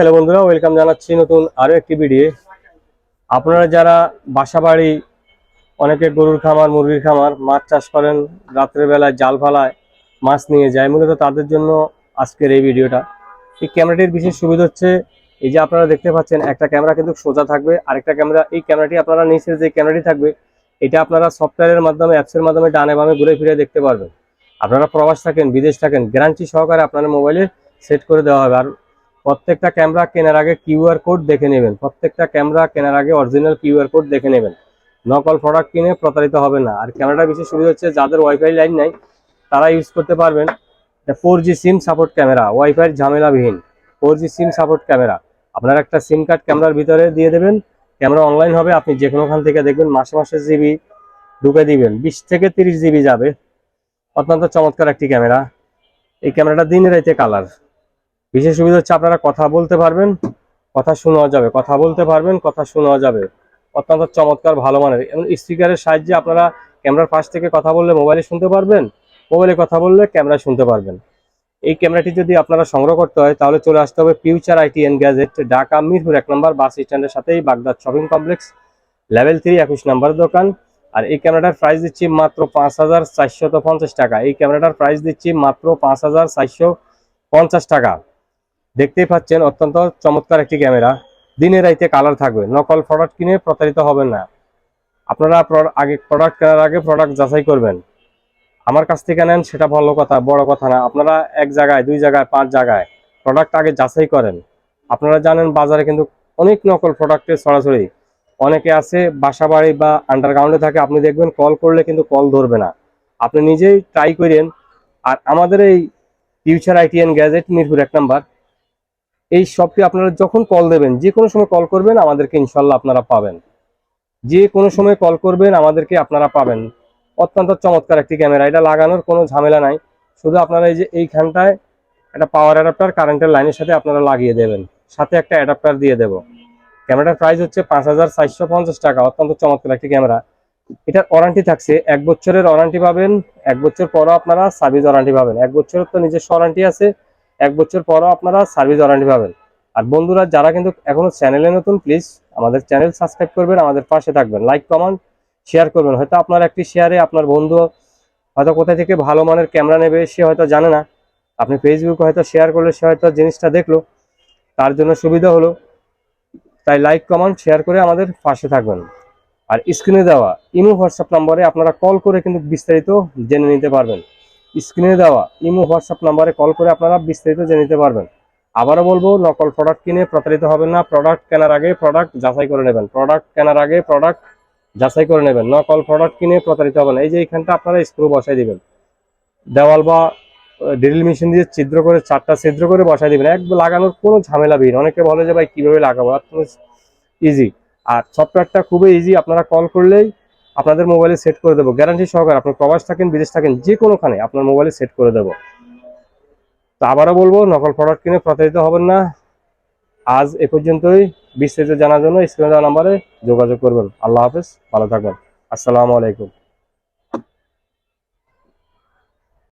Hello বন্ধুরা, welcome জানাচ্ছি নতুন আরও একটি ভিডিও। আপনারা যারা বাসা বাড়ি অনেকে গরুর খামার, মুরগির খামার, মাছ চাষ করেন, রাত্রের বেলায় জাল ফালায়, মাছ নিয়ে যায়, মূলত তাদের জন্য আজকের এই ভিডিওটা। এই ক্যামেরাটির বিশেষ সুবিধা হচ্ছে, এই যে আপনারা দেখতে পাচ্ছেন, একটা ক্যামেরা কিন্তু সোজা থাকবে, আরেকটা ক্যামেরা, এই ক্যামেরাটি আপনারা নিচে যে ক্যামেরাটি থাকবে, এটা আপনারা সফটওয়্যারের মাধ্যমে, অ্যাপসের মাধ্যমে ডানে বামে ঘুরে ফিরে দেখতে পারবেন। আপনারা প্রবাস থাকেন, বিদেশ থাকেন, গ্যারান্টি সহকারে আপনার মোবাইলে সেট করে দেওয়া হবে। আর প্রত্যেকটা ক্যামেরা কেনার আগে কিউআর কোড দেখে নেবেন। প্রত্যেকটা ক্যামেরা কেনার আগে অরিজিনাল কিউআর কোড দেখে নেবেন। নকল প্রোডাক্ট কিনে প্রতারিত হবে না। আর ক্যামেরাটা বিশেষ সুবিধা হচ্ছে, যাদের ওয়াইফাই লাইন নাই, তারা ইউজ করতে পারবেন। Four G SIM support camera wifi ঝামেলাবিহীন। Four G SIM support camera. আপনার একটা সিম কার্ড ক্যামেরার ভিতরে দিয়ে দেবেন। ক্যামেরা অনলাইন হবে, আপনি যে কোনোখান থেকে দেখবেন, মাসে মাসে জিবি ঢুকে দিবেন। বিশ থেকে তিরিশ জিবি যাবে। অত্যন্ত চমৎকার একটি ক্যামেরা। এই ক্যামেরাটা দিন রাইতে কালার বিশেষ সুবিধা হচ্ছে আপনারা কথা বলতে পারবেন, কথা শোনা যাবে, কথা বলতে পারবেন, কথা শোনা যাবে। অত্যন্ত চমৎকার, ভালো মানের। এবং স্পিকারের সাহায্যে আপনারা ক্যামেরার পাশ থেকে কথা বললে মোবাইলে শুনতে পারবেন, মোবাইলে কথা বললে ক্যামেরা শুনতে পারবেন। এই ক্যামেরাটি যদি আপনারা সংগ্রহ করতে হয়, তাহলে চলে আসতে হবে future IT and gadget Dhaka, Mirpur, এক নম্বর বাস স্ট্যান্ডের সাথেই Baghdad shopping complex level three একুশ নাম্বার দোকান। আর এই ক্যামেরাটার প্রাইস দিচ্ছি মাত্র পাঁচ হাজার চারশত পঞ্চাশ টাকা। এই ক্যামেরাটার প্রাইস দিচ্ছি মাত্র পাঁচ হাজার চারশো পঞ্চাশ টাকা। দেখতেই পাচ্ছেন অত্যন্ত চমৎকার একটি ক্যামেরা। দিনের রাইতে কালার থাকবে। নকল প্রোডাক্ট কিনে প্রতারিত হবেন না। আপনারা আগে প্রোডাক্ট কেনার আগে প্রোডাক্ট যাচাই করবেন। আমার কাছ থেকে নেন, সেটা ভালো কথা, বড় কথা না। আপনারা এক জায়গায়, দুই জায়গায়, পাঁচ জায়গায় প্রোডাক্ট আগে যাচাই করেন। আপনারা জানেন বাজারে কিন্তু অনেক নকল প্রোডাক্টের ছড়াছড়ি অনেকে আছে বাসা বাড়ি বা আন্ডারগ্রাউন্ডে থাকে, আপনি দেখবেন কল করলে কিন্তু কল ধরবে না। আপনি নিজেই ট্রাই করেন। আর আমাদের এই ফিউচার আইটিএন গ্যাজেট মিরপুর এক নাম্বার এই শপটি আপনারা যখন কল দেবেন, যে কোনো সময় কল করবেন, আমাদেরকে ইনশাল্লাহ আপনারা পাবেন। যে কোনো সময় কল করবেন, আমাদেরকে আপনারা পাবেন। অত্যন্ত চমৎকার একটি ক্যামেরা এটা লাগানোর কোনো ঝামেলা নাই। শুধু আপনারা এই যে এইখানটায় একটা পাওয়ার অ্যাডাপ্টার কারেন্টের লাইনের সাথে আপনারা লাগিয়ে দেবেন। সাথে একটা অ্যাডাপ্টার দিয়ে দেবো। ক্যামেরাটার প্রাইস হচ্ছে পাঁচ হাজার চারশো পঞ্চাশ টাকা। অত্যন্ত চমৎকার একটি ক্যামেরা এটার ওয়ারান্টি থাকছে, এক বছরের ওয়ারান্টি পাবেন, এক বছর পরও আপনারা সার্ভিস ওয়ারান্টি পাবেন। এক বছরের তো নিজস্ব ওয়ারান্টি আছে। এক বছর পরও আপনারা সার্ভিস ওয়ারান্টি পাবেন। আর বন্ধুরা, যারা কিন্তু এখনও চ্যানেলে নতুন প্লিজ আমাদের চ্যানেল সাবস্ক্রাইব করবেন, আমাদের পাশে থাকবেন। লাইক কমেন্ট শেয়ার করবেন। হয়তো আপনার একটি শেয়ারে আপনার বন্ধু হয়তো কোথা থেকে ভালো মানের ক্যামেরা নেবে, সে হয়তো জানে না। আপনি ফেসবুকে হয়তো শেয়ার করলে সে হয়তো জিনিসটা দেখল। তার জন্য সুবিধা হলো। তাই লাইক কমেন্ট শেয়ার করে আমাদের পাশে থাকবেন। আর স্ক্রিনে দেওয়া ইমো হোয়াটসঅ্যাপ নম্বরে আপনারা কল করে কিন্তু বিস্তারিত জেনে নিতে পারবেন। স্ক্রিনে দেওয়া ইমো হোয়াটসঅ্যাপ নাম্বারে কল করে আপনারা বিস্তারিত জেনে নিতে পারবেন। আবারও বলব, নকল প্রোডাক্ট কিনে প্রতারিত হবেন না। প্রোডাক্ট কেনার আগে প্রোডাক্ট যাচাই করে নেবেন। প্রোডাক্ট কেনার আগে প্রোডাক্ট যাচাই করে নেবেন। নকল প্রোডাক্ট কিনে প্রতারিত হবেন। এই যে এখানটা আপনারা স্ক্রু বসাই দিবেন। দেওয়াল বা ড্রিল মেশিন দিয়ে ছিদ্র করে, চারটা ছিদ্র করে বসাই দিবেন। এক লাগানোর কোনো ঝামেলা বিহীন। অনেকে বলে যে, ভাই, কীভাবে লাগাবো? ইজি আর সফটওয়্যারটা খুবই ইজি আপনারা কল করলেই আপনাদের মোবাইলে সেট করে দেবো। গ্যারান্টি সহকারে আপনি প্রবাস থাকেন, বিদেশ থাকেন, যে কোনোখানে আপনার মোবাইলে সেট করে দেবো। তো আবারও বলব, নকল প্রোডাক্ট কিনে প্রতারিত হবেন না। আজ এ পর্যন্তই। বিস্তারিত জানার জন্য স্ক্রিনে দেওয়া নাম্বারে যোগাযোগ করবেন। আল্লাহ হাফেজ, ভালো থাকবেন। আসসালামু আলাইকুম।